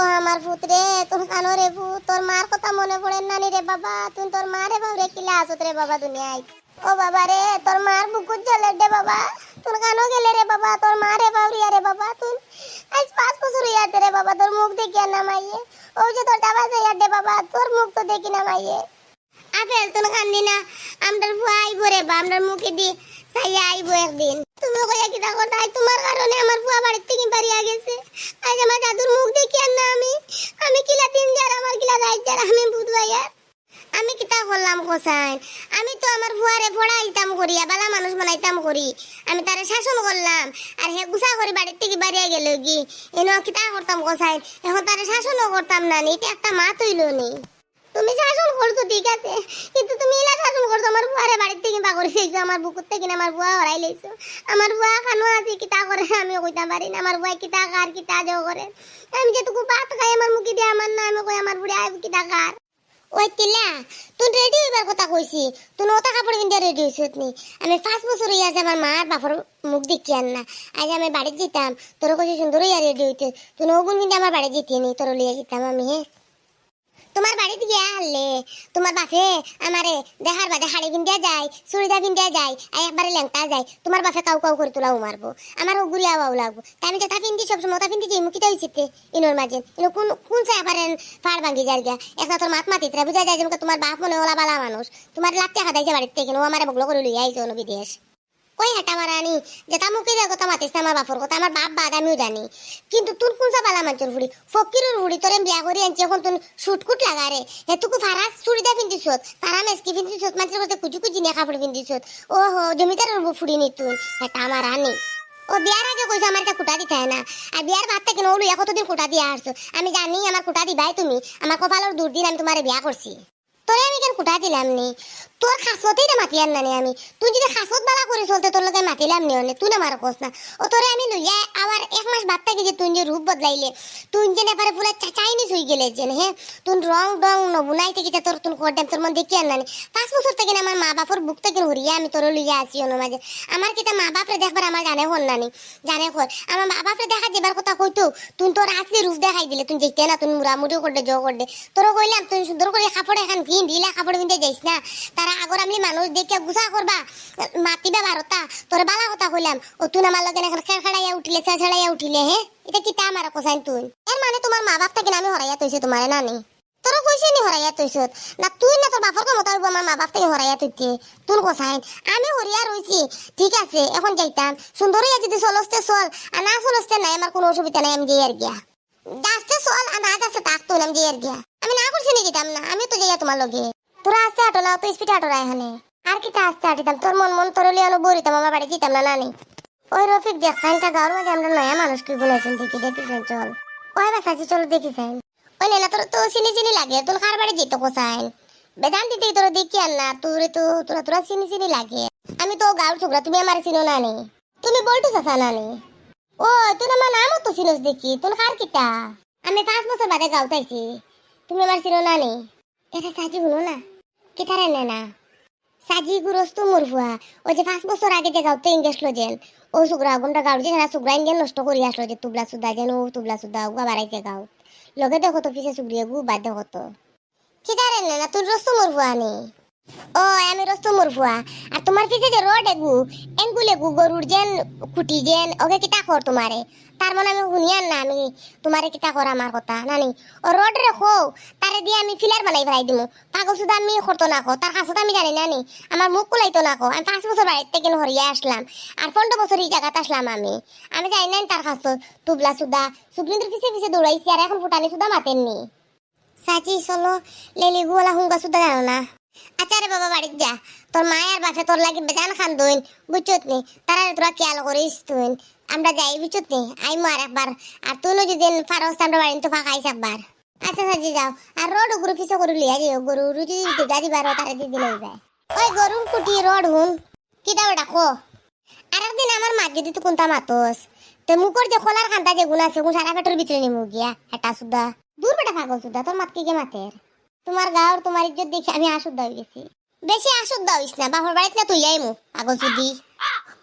ও আমার পুত্রে তোর কানো রে ভূত, তোর মার কথা মনে পড়ে নানি রে বাবা? তুই তোর মা রে বাবা রে কিলা আসত রে বাবা দুনিয়ায়? ও বাবা রে, তোর মার বুকুত জ্বলে রে বাবা। তোর কানো গেলে রে বাবা, তোর মা রে বাবরিয়া রে বাবা। তুই আজ পাঁচ বছর ইয়াতে রে বাবা, তোর মুখ দেখি আর নামাইয়ে। ও যে তোর ডাবা যাই রে বাবা, তোর মুখ তো দেখি নামাইয়ে। আপেল তোর কান্দি না আমরার ভুয়া আইব রে বা আমরার মুখে দি সাইয়া আইব একদিন। তুমি কইয়া কি দেখো তাই তোমার কারণে আমার ভুয়া বাড়ির থেকে বাড়িয়া গেছে আজ আমার দাদুর মুখ দেখি আর না আমি আমি কিলা তিন যার আমার কিলা রাইত যার আমি ভূত ভাইয়া আমি কিতা করলাম কোসাইন আমি তো আমার ভুয়ারে পড়াইতাম করি বালা মানুষ বানাইতাম করি আমি তারে শাসন করলাম আর হে গুছা করে বাড়ির থেকে বাড়িয়ে গেল কি? এনে কিতা করতাম কোসাইন এখন তারে শাসনও করতাম না এটা একটা মা তৈল নি। তুমি শাসন করছ, ঠিক আছে। কিন্তু তুমি এলা শাসন করছ, আমার বুয়ারে বাড়ির থেকে বা করে দিয়েছ আমার বুকুর থেকে আমার বুয়া হরাই লইছো। আমার বুয়া খানো আছে কিতা করে আমি কইতাম পারি না, আমার বুয়া কিতা কার কিতা যাও করে আমি যেটুকু ভাত খাই, আমার মুখে দিয়ে আমার না আমি কই, আমার বুড়ি আইব কিতা কার? ওই তিলা তুই রেডি হইবার কথা কইছি। তুই ওটা কাপড় কিনতে রেডি হইছিস নি আমি পাঁচ বছর হইয়া আছে আমার মার বাপর মুখ দেখি আন না। আজ আমি বাড়ি যেতাম তোর কইছি সুন্দর হইয়া রেডি হইতে। তুই ওগুন কিন্তু আমার বাড়ি যেতে নি তোর লিয়ে যেতাম আমি হ্যাঁ তোমার বাড়িতে গিয়া হারলে তোমার বাপে আমারে দেখার বাদে শাড়ি পিন্দিয়া যায়, চুড়িদার পিন্দিয়া যায়, আর একবারে ল্যাংটা যায়। তোমার বাপে কাউ কাউ করে তোলাও মারবো, আমার গুড়ি আওয়াও লাগবো। তাই আমি যেটা পিন্দি সবসময় ওটা পিন্দি যাই মুখিতে হয়েছে ইনোর মাঝে। ইনো কোন কোন চাই আবার ফাড় ভাঙ্গি যার গিয়া। একটা তোর মাত মাতিতে বুঝা যায় যেমন তোমার বাপ মনে ওলা বালা মানুষ। তোমার লাত্তে হাতাইছে বাড়িতে থেকে, ও আমার বগলো করে লইয়া আইছো অন্য বিদেশ কই হাঁটা মারানি যেটা মুখে কথা মাতিস আমার বাপর কথা আমার বাপ বাদ আমিও জানি। কিন্তু তুই কোন বালা মানুষের ফুড়ি ফকিরের ফুড়ি তোরে বিয়া করে আনছি, এখন তুই শুটকুট লাগা রে হেতুকু ফারাস চুড়িদা পিন্ধিছ ফারা মেসকি কুচু কুচি নিয়ে কাপড় ও হো জমিদারের ফুড়ি নি তুই হেটা আমার আনি। ও বিয়ার আগে কইছো আমার একটা কুটা দিতে না আর বিয়ার ভাত থেকে নলু কতদিন কুটা দিয়ে আসছো আমি জানি আমার কুটা দিবাই তুমি। আমার কপালের দুর্দিন আমি তোমারে বিয়া করছি তোরে আমি কেন কুটা দিলাম নি? তোর খাসতেই না আমি। তুই যদি খাসত বালা করে চলতে, তোর লগে মাতিলাম নি তুই না কস না। ও তোরে আমি লইয়া আবার এক মাস বাদ থেকে যে তুই যে রূপ বদলাইলে। তুই যে পুরা গেলে যে হ্যাঁ? তুই রং নবুনাই থেকে তোর তুই তোর পাঁচ বছর থেকে আমার মা বাপর বুক থেকে হরিয়া আমি তোর লইয়া আসি অন্য মাঝে। আমার কিতা মা বাপরে দেখবার আমার জানে হন নানি জানে কর আমার মা বাপরে দেখা যাবার কথা কইতো তুই তোর আসলি রূপ দেখাই দিলে। তুই যেতে না তুই মুড়ামুড়ি করলে, জো করলে। তোর কইলাম তুই সুন্দর করে কাপড় এখন কিন দিলা কাপড় কিনতে যাইস না। তারা আগর আমি মানুষ দেখে গুছা করবা মাতিবা তোর বালা কথা কইলাম। ও তুই আমার লগে এখন উঠিলে ছাড়াইয়া উঠিলে হে। এটা আমার কোসাইন তুই এর মানে তোমার মা বাপ থেকে আমি হরাইয়া তোমার নানি তোর কইছে নি হরাইয়া না তুই না তোর বাপর আমার মা বাপ থেকে হরাইয়া কোসাইন আমি হরিয়া রইছি ঠিক আছে, এখন যাইতাম। সুন্দর হইয়া যদি চলস্তে চল আর না চলস্তে নাই আমার কোনো অসুবিধা নাই, আমি যাই আর গিয়া। যাস্তে চল আর না যাচ্ছে তাক তুই আমি যাই আর গিয়া। আমি না করছি নি যেতাম না? আমি তো যাইয়া তোমার লগে। তোরা আস্তে হাঁটো না তো স্পিড হাঁটো না এখানে। আর কি তা আস্তে হাঁটিতাম তোর মন মন তোর লিয়ানো বরিতাম আমার বাড়ি যেতাম না নানি ওই রফিক দেখছেন তা গাঁর মাঝে আমরা নয়া মানুষ কি বলেছেন দেখি, দেখিছেন, চল। ওই বা সাজি চলো, দেখিছেন। ওই নেলা তোর তো চিনি চিনি লাগে, তোর কার বাড়ি যেতে কোসাইন বেদান্তি থেকে তোরা দেখি আর না, তোর তো, তোরা তোরা চিনি চিনি লাগে। আমি তো গাঁর ছোকরা তুমি আমার চিনো নানি তুমি বলতো চাচা নানি ও তুই আমার নামও তো চিনোস দেখি, তোর কার কিটা আমি পাঁচ বছর বাদে গাঁওতাইছি তুমি আমার চিনো নানি এটা সাজি শুনো না। কেতারে নে না সাজি গুরস্তু মুরফুয়া ওই যে পাঁচ বছর আগে যে গাঁওতে ইংরেজলো যেন। ও সুগ্রা গুন্ডা গাঁও যে সারা নষ্ট করি আসলো যে, তুবলা সুদা যেন ও তুবলা সুদা উগা বাড়াইছে গাঁও লগে দেখো তো পিছে সুগ্রিয়ে গু কেতারে নে তুই রস্তু মুরফুয়া নে? ও আমি রস্তু মুরফুয়া আর তোমার পিছে যে রোড এগু এঙ্গুলে গু গরুর যেন কুটি যেন ওকে কিতা কর তোমারে তার মানে আমি শুনিয়ান না, আমি তোমারে কিতা কর আমার কথা? নানি ও রোড রে খো দিয়ে আমি ফিলার বানাই ফেলাই দিমু। পাগল শুধু আমি করতো না কো তার কাছে আমি জানি নানি আমার মুখ কুলাইতো না কো আমি পাঁচ বছর বাড়িতে থেকে হরিয়া আসলাম আর পনেরো বছর এই জায়গাতে আসলাম আমি। আমি জানি না তার কাছে তুবলা সুদা সুপ্রিন্দ্র পিছে পিছে দৌড়াইছি আর এখন ফুটানি সুদা মাতেননি সাচি চলো, লেলি গুলা হুঙ্গা সুদা জানো না? আচ্ছা রে বাবা বাড়িতে যা। তোর মায়ের বাসে তোর লাগি বেজান খান দইন বুঝছত নি? তারা তোরা খেয়াল করিস তুই আমরা যাই নি? আই মার একবার। আর তুই যদি ফারস আমরা বাড়ি তো ফাঁকা আইস একবার। আচ্ছা সাজি যাও। আর রোড গরু পিছে গরু লিয়া যাও গরু রুজি দিদা দিবার তারা দিদি লই যায় ওই গরু কুটি, রোড হুন। কিটা বেটা, কো? আর একদিন আমার মা যদি তো কোনটা মাতস। তো মুখর যে খোলার খান্তা যে গুণ আছে সারা পেটের ভিতরে নিমু গিয়া হেটা সুদা দূর বেটা পাগল সুদা তোর মাত কি গে মাতের তোমার গাঁর তোমার ইজ্জত দেখে আমি আসুদ্ধ হয়ে গেছি। বেশি আসুদ্ধ হইস না, বাপর বাড়িতে না তুই যাইমু পাগল সুদি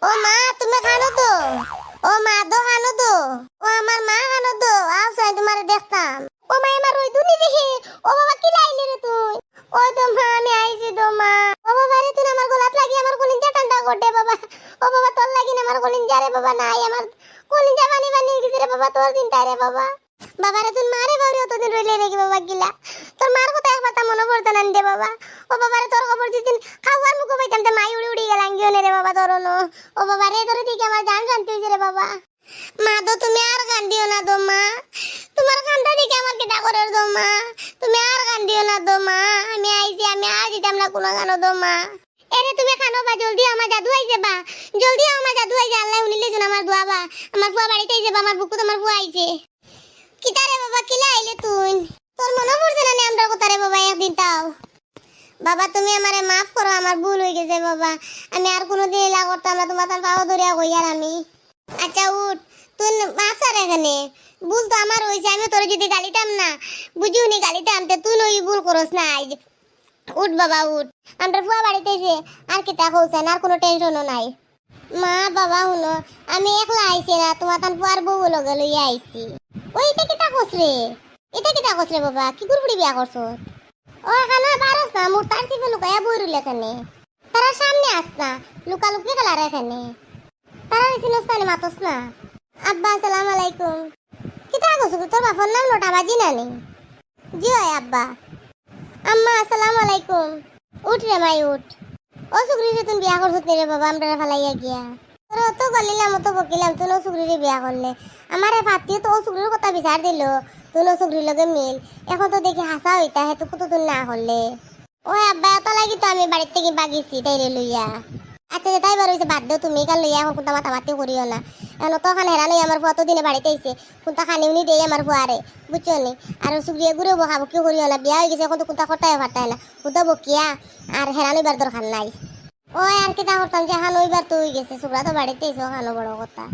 ও মা তুমি খানো তো? ও মা, দো হানো দো। ও আমার মা হানো দো। আসো তোমার দেখতাম। ও মা আমার ওই দুনি দেখে। ও বাবা, কি লাইলি রে তুই? ও তো মা, আমি আইছি তো মা। ও বাবা রে, তুই আমার গোলাত লাগি আমার কলিজা ঠান্ডা করতে বাবা। ও বাবা, তোর লাগি আমার কলিজা রে বাবা, নাই আমার। কলিজা পানি পানি গেছে রে বাবা, তোর চিন্তা রে বাবা। বাবা রে তুই মারে বাবা অতদিন রইলে রেখে বাবা গিলা। তোর মার কথা একবার তা মনে পড়তো না রে বাবা। ও বাবা রে তোর খবর দিদিন, খাওয়ার মুখো পাইতাম তে মাই উড়ি উড়ি গেলাম গিয়ে রে বাবা তোর ও বাবা রে তোর দিকে আমার জান শান্তি হয়েছে রে বাবা। মা তো তুমি আর গান দিও না দো মা। তোমার কান্দা দেখে আমার কেটা করার দো মা। তুমি আর গান দিও না দো মা। আমি আইছি, আমি আর দিতাম না কোনো গানো দো মা। এরে তুমি খানো বা, জলদি আমার জাদু আইছে বা। জলদি আমার জাদু আইছে, আল্লাহ উনিলে জন আমার দোয়া বা। আমার ফুয়া বাড়িতে আইছে বা, আমার বুকু তোমার ফুয়া আইছে। কিতারে বাবা, কিলা আইলে তুই? তোর মনে পড়ছে না আমরা কোথারে বাবা, একদিন তাও? বাবা, তুমি আমারে মাফ করো, আমার ভুল হয়ে গেছে বাবা। আমি আর কোনোদিন এলা করতাম না তোমার পাওয়া ধরিয়া কই আর আমি। আচ্ছা উঠ। তুই বাসার এখানে। ভুল তো আমার হয়েছে আমি তোর যদি গালিতাম না। বুঝিও নি গালিতাম, তে তুই নই ভুল করস না। আজ উঠ বাবা, উঠ। আমরা ফুয়া বাড়িতে এসে আর কি কিতা কৌছেন আর কোনো টেনশনও নাই। মা, বাবা, শুনো, আমি একলা আইছি না, তোমার তান ফুয়ার বউ লগে লইয়া আইছি। ওই এটা কিতা কস রে? এটা কিতা কস রে বাবা? কি গুড়গুড়ি বিয়া করছ? ও এখানে না, মোর তার চিপে লুকাইয়া বই রইল এখানে। তারা সামনে আস না, লুকা লুকি গেলার এখানে। তারা চিনস না মাতস না। আব্বা, আসসালামু আলাইকুম। কিতা কস তোর বাপর নাম লোটা বাজি না নি? জি হয় আব্বা। আম্মা, আসসালামু আলাইকুম। উঠ রে মাই, উঠ। ও সুগ্রি তুমি বিয়া করছত রে বাবা আমরা ফালাইয়া গিয়া। তোর অত গলিলাম অত বকিলাম তুই সুগ্রিরে বিয়া করলে আমার ভাতিও তো সুগ্রির কথা বিচার দিল। তুই সুগ্রির লগে মিল। এখন তো দেখি হাসা হইতা হেতু কত তুই না করলে ওই আব্বা এত লাগি তো আমি বাড়ির থেকে বাগিছি তাইরে লইয়া আচ্ছা তাই বার হয়েছে বাদ দেও তুমি কাল লইয়া এখন কোনটা মাথা মাতি করিও না এখন তো খান হেরানো আমার ফুয়া তো দিনে বাড়িতে আইছে কোনটা খানি উনি দেই আমার ফুয়ারে বুঝছ নি? আর সুগ্রিয়ে ঘুরে বকা বকি করিও না বিয়া হয়ে গেছে, এখন তো কোনটা কটায় ফাটায় না কোনটা বকিয়া আর হেরানো বার দরকার নাই। ওই আর কি তা করতাম যে হালো এবার তুই গেছে সুগ্রা তো বাড়িতেই হালো বড় কথা।